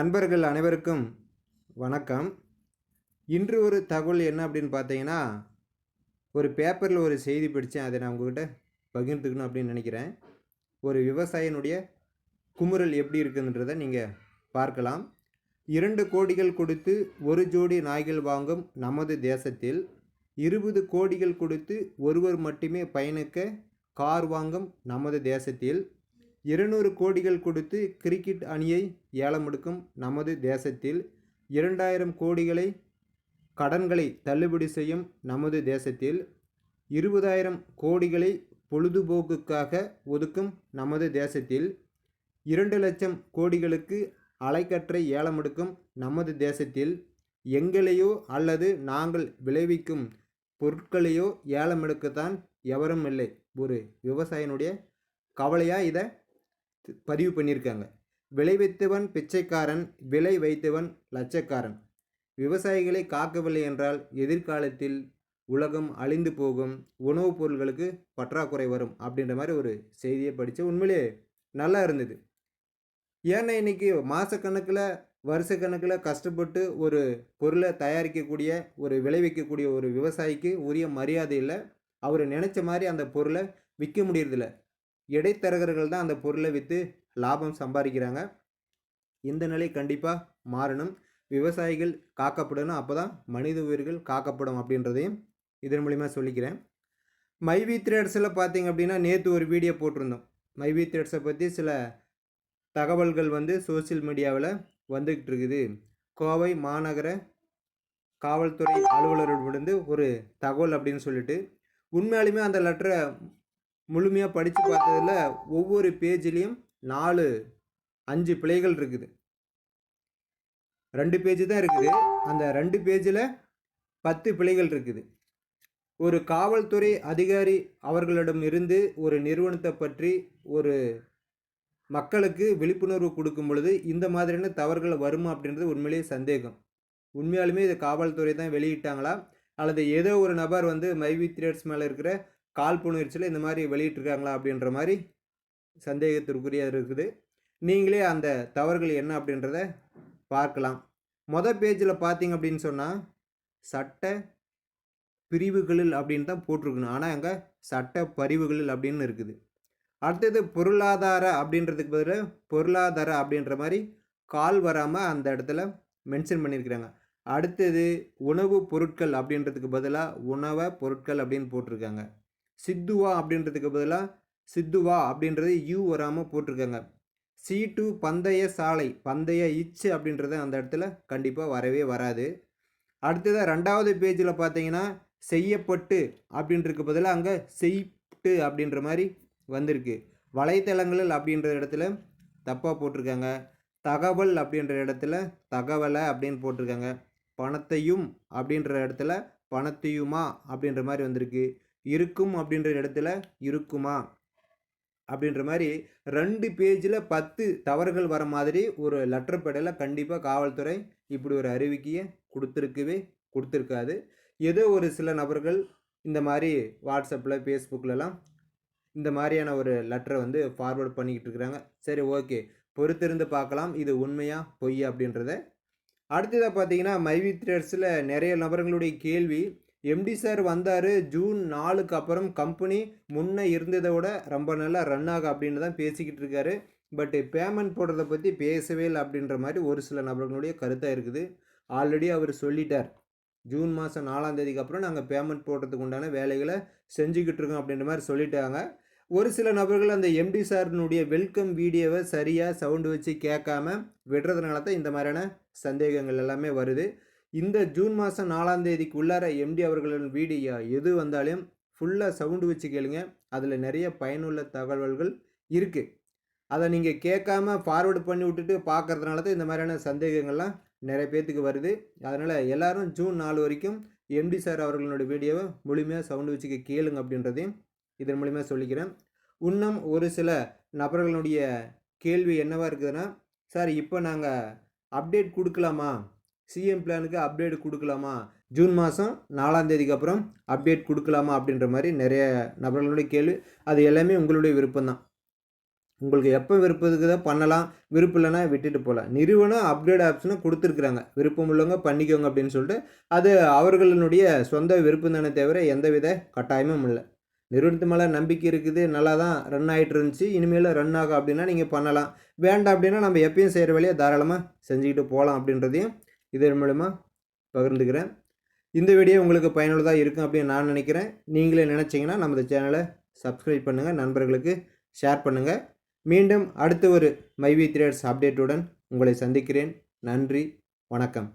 நண்பர்கள் அனைவருக்கும் வணக்கம். இன்று ஒரு தகவல் என்ன அப்படின்னு பார்த்தீங்கன்னா ஒரு பேப்பரில் ஒரு செய்தி படித்தேன் அதை நான் உங்ககிட்ட பகிர்ந்துக்கணும் அப்படின்னு நினைக்கிறேன். ஒரு விவசாயினுடைய குமுறல் எப்படி இருக்குன்றதை நீங்கள் பார்க்கலாம். இரண்டு கோடிகள் கொடுத்து ஒரு ஜோடி நாய்கள் வாங்கும் நமது தேசத்தில் இருபது கோடிகள் கொடுத்து ஒருவர் மட்டுமே பயணிக்க கார் வாங்கும் நமது தேசத்தில் இருநூறு கோடிகள் கொடுத்து கிரிக்கெட் அணியை ஏலமெடுக்கும் நமது தேசத்தில் இரண்டாயிரம் கோடிகளை கடன்களை தள்ளுபடி செய்யும் நமது தேசத்தில் இருபதாயிரம் கோடிகளை பொழுதுபோக்குக்காக ஒதுக்கும் நமது தேசத்தில் இரண்டு லட்சம் கோடிகளுக்கு அலைக்கற்றை ஏலமெடுக்கும் நமது தேசத்தில் எங்களையோ அல்லது நாங்கள் விளைவிக்கும் பொருட்களையோ ஏலமெடுக்கத்தான் எவரும் இல்லை. ஒரு விவசாயினுடைய கவலையாக இதை? பதிவு பண்ணியிருக்காங்க. விளைவித்தவன் பிச்சைக்காரன் விலை வைத்தவன் லட்சக்காரன். விவசாயிகளை காக்கவில்லை என்றால் எதிர்காலத்தில் உலகம் அழிந்து போகும் உணவுப் பொருள்களுக்கு பற்றாக்குறை வரும் அப்படின்ற மாதிரி ஒரு செய்தியை படித்து உண்மையிலே நல்லா இருந்தது. ஏன்னா இன்றைக்கி மாதக்கணக்கில் வருஷக்கணக்கில் கஷ்டப்பட்டு ஒரு பொருளை தயாரிக்கக்கூடிய ஒரு விளைவிக்கக்கூடிய ஒரு விவசாயிக்கு உரிய மரியாதை இல்லை. அவர் நினச்ச மாதிரி அந்த பொருளை விற்க முடியறதில்ல. இடைத்தரகர்கள் தான் அந்த பொருளை விற்று லாபம் சம்பாதிக்கிறாங்க. இந்த நிலை கண்டிப்பாக மாறணும். விவசாயிகள் காக்கப்படணும். அப்போ தான் மனித உயிர்கள் காக்கப்படும் அப்படின்றதையும் இதன் மூலிமா சொல்லிக்கிறேன். மைவி த்ரேட்ஸில் பார்த்தீங்க அப்படின்னா நேற்று ஒரு வீடியோ போட்டிருந்தோம். மைவி த்ரேட்ஸை பற்றி சில தகவல்கள் வந்து சோசியல் மீடியாவில் வந்துக்கிட்டு இருக்குது. கோவை மாநகர காவல்துறை அலுவலரிடமிருந்து ஒரு தகவல் அப்படின்னு சொல்லிட்டு. உண்மையாலுமே அந்த லெட்டரை முழுமையாக படித்து பார்த்ததில் ஒவ்வொரு பேஜ்லேயும் நாலு அஞ்சு பிழைகள் இருக்குது. ரெண்டு பேஜ் தான் இருக்குது. அந்த ரெண்டு பேஜில் பத்து பிழைகள் இருக்குது. ஒரு காவல்துறை அதிகாரி அவர்களிடம் இருந்து ஒரு நிறுவனத்தை பற்றி ஒரு மக்களுக்கு விழிப்புணர்வு கொடுக்கும் பொழுது இந்த மாதிரியான தவறுகள் வருமா அப்படின்றது உண்மையிலேயே சந்தேகம். உண்மையாலுமே இது காவல்துறை தான் வெளியிட்டாங்களா? அல்லது ஏதோ ஒரு நபர் வந்து மைவி த்ரியட்ஸ் மேலே இருக்கிற காழ்ப்புணர்ச்சியில் இந்த மாதிரி வெளியிட்டிருக்காங்களா அப்படின்ற மாதிரி சந்தேகத்திற்குரிய இருக்குது. நீங்களே அந்த தவறுகள் என்ன அப்படின்றத பார்க்கலாம். மொதல் பேஜில் பார்த்தீங்க அப்படின்னு சொன்னால் சட்ட பிரிவுகளில் அப்படின்னு தான் போட்டிருக்கணும். ஆனால் அங்கே சட்ட பரிவுகளில் அப்படின்னு இருக்குது. அடுத்தது பொருளாதார அப்படின்றதுக்கு பதிலாக பொருளாதார அப்படின்ற மாதிரி கால் வராமல் அந்த இடத்துல மென்ஷன் பண்ணியிருக்கிறாங்க. அடுத்தது உணவு பொருட்கள் அப்படின்றதுக்கு பதிலாக உணவை பொருட்கள் அப்படின்னு போட்டிருக்காங்க. சித்துவா அப்படின்றதுக்கு பதிலாக சித்துவா அப்படின்றது யூ வராமல் போட்டிருக்காங்க. சி டு பந்தய சாலை பந்தய இச்சு அப்படின்றது அந்த இடத்துல கண்டிப்பாக வரவே வராது. அடுத்ததாக ரெண்டாவது பேஜில் பார்த்தீங்கன்னா செய்யப்பட்டு அப்படின்றதுக்கு பதிலாக அங்கே செய்ட்டு அப்படின்ற மாதிரி வந்திருக்கு. வலைத்தளங்களில் அப்படின்ற இடத்துல தப்பாக போட்டிருக்காங்க. தகவல் அப்படின்ற இடத்துல தகவலை அப்படின்னு போட்டிருக்காங்க. பணத்தையும் அப்படின்ற இடத்துல பணத்தையுமா அப்படின்ற மாதிரி வந்திருக்கு. இருக்கும் அப்படின்ற இடத்துல இருக்குமா? அப்படின்ற மாதிரி ரெண்டு பேஜில் பத்து தவறுகள் வர மாதிரி ஒரு லெட்டர் பேடில் கண்டிப்பாக காவல்துறை இப்படி ஒரு அறிவிக்கையை கொடுத்துருக்கவே கொடுத்துருக்காது. ஏதோ ஒரு சில நபர்கள் இந்த மாதிரி வாட்ஸ்அப்பில் ஃபேஸ்புக்கிலலாம் இந்த மாதிரியான ஒரு லெட்டரை வந்து ஃபார்வேர்ட் பண்ணிக்கிட்டு இருக்கிறாங்க சரி ஓகே பொறுத்திருந்து பார்க்கலாம். இது உண்மையாக பொய் அப்படின்றத. அடுத்ததாக பார்த்தீங்கன்னா மைவி த்ரேட்ஸில் நிறைய நபர்களுடைய கேள்வி எம்டி சார் வந்தார் ஜூன் நாலுக்கு அப்புறம் கம்பெனி முன்னே இருந்ததை விட ரொம்ப நல்லா ரன் ஆகும் அப்படின்னு தான் பேசிக்கிட்டு இருக்காரு. பட்டு பேமெண்ட் போடுறத பற்றி பேசவே இல்லை அப்படின்ற மாதிரி ஒரு சில நபர்களுடைய கருத்தாக இருக்குது. ஆல்ரெடி அவர் சொல்லிட்டார். ஜூன் மாதம் நாலாம் தேதிக்கு அப்புறம் நாங்கள் பேமெண்ட் போடுறதுக்கு உண்டான வேலைகளை செஞ்சுக்கிட்டு இருக்கோம் அப்படின்ற மாதிரி சொல்லிட்டாங்க. ஒரு சில நபர்கள் அந்த எம்டி சாரினுடைய வெல்கம் வீடியோவை சரியாக சவுண்டு வச்சு கேட்காம விடுறதுனால தான் இந்த மாதிரியான சந்தேகங்கள் எல்லாமே வருது. இந்த ஜூன் மாதம் நாலாம் தேதிக்கு உள்ளார எம்டி அவர்களின் வீடியோ எது வந்தாலும் ஃபுல்லாக சவுண்டு வச்சு கேளுங்க. அதில் நிறைய பயனுள்ள தகவல்கள் இருக்குது அதை நீங்கள் கேட்காம ஃபார்வேர்டு பண்ணி விட்டுட்டு பார்க்கறதுனால தான் இந்த மாதிரியான சந்தேகங்கள்லாம் நிறைய பேர்த்துக்கு வருது. அதனால் எல்லோரும் ஜூன் நாலு வரைக்கும் எம்டி சார் அவர்களோட வீடியோவை முழுமையாக சவுண்டு வச்சுக்க கேளுங்க அப்படின்றதையும் இதன் மூலிமா சொல்லிக்கிறேன். இன்னும் ஒரு சில நபர்களுடைய கேள்வி என்னவாக இருக்குதுன்னா சார் இப்போ நாங்கள் அப்டேட் கொடுக்கலாமா? சிஎம் பிளானுக்கு அப்டேட் கொடுக்கலாமா? ஜூன் மாதம் நாலாம் தேதிக்கு அப்புறம் அப்டேட் கொடுக்கலாமா அப்படின்ற மாதிரி நிறைய நபர்களுடைய கேள்வி. அது எல்லாமே உங்களுடைய விருப்பம்தான். உங்களுக்கு எப்போ விருப்பத்துக்கு தான் பண்ணலாம். விருப்பம் இல்லைன்னா விட்டுட்டு போகலாம் நிறுவனம் அப்கிரேட் ஆப்ஷனை கொடுத்துருக்குறாங்க. விருப்பம் உள்ளவங்க பண்ணிக்கோங்க அப்படின்னு சொல்லிட்டு அது அவர்களுடைய சொந்த விருப்பம் தானே தவிர எந்தவித கட்டாயமும் இல்லை. நிறுவனத்து மேலே நம்பிக்கை இருக்குது. நல்லா தான் ரன் ஆகிட்டு இருந்துச்சு. இனிமேல் ரன் ஆகும் அப்படின்னா நீங்கள் பண்ணலாம். வேண்டாம் அப்படின்னா நம்ம எப்பயும் செய்கிற வேலையை தாராளமாக செஞ்சுக்கிட்டு போகலாம் அப்படின்றதையும் இதன் மூலமாக பகிர்ந்துக்கிறேன். இந்த வீடியோ உங்களுக்கு பயனுள்ளதாக இருக்கும் அப்படின்னு நான் நினைக்கிறேன். நீங்களே நினச்சிங்கன்னா நமது சேனலை சப்ஸ்கிரைப் பண்ணுங்கள் நண்பர்களுக்கு ஷேர் பண்ணுங்கள் மீண்டும் அடுத்த ஒரு மைவி த்ரேட்ஸ் அப்டேட்டுடன் உங்களை சந்திக்கிறேன். நன்றி வணக்கம்.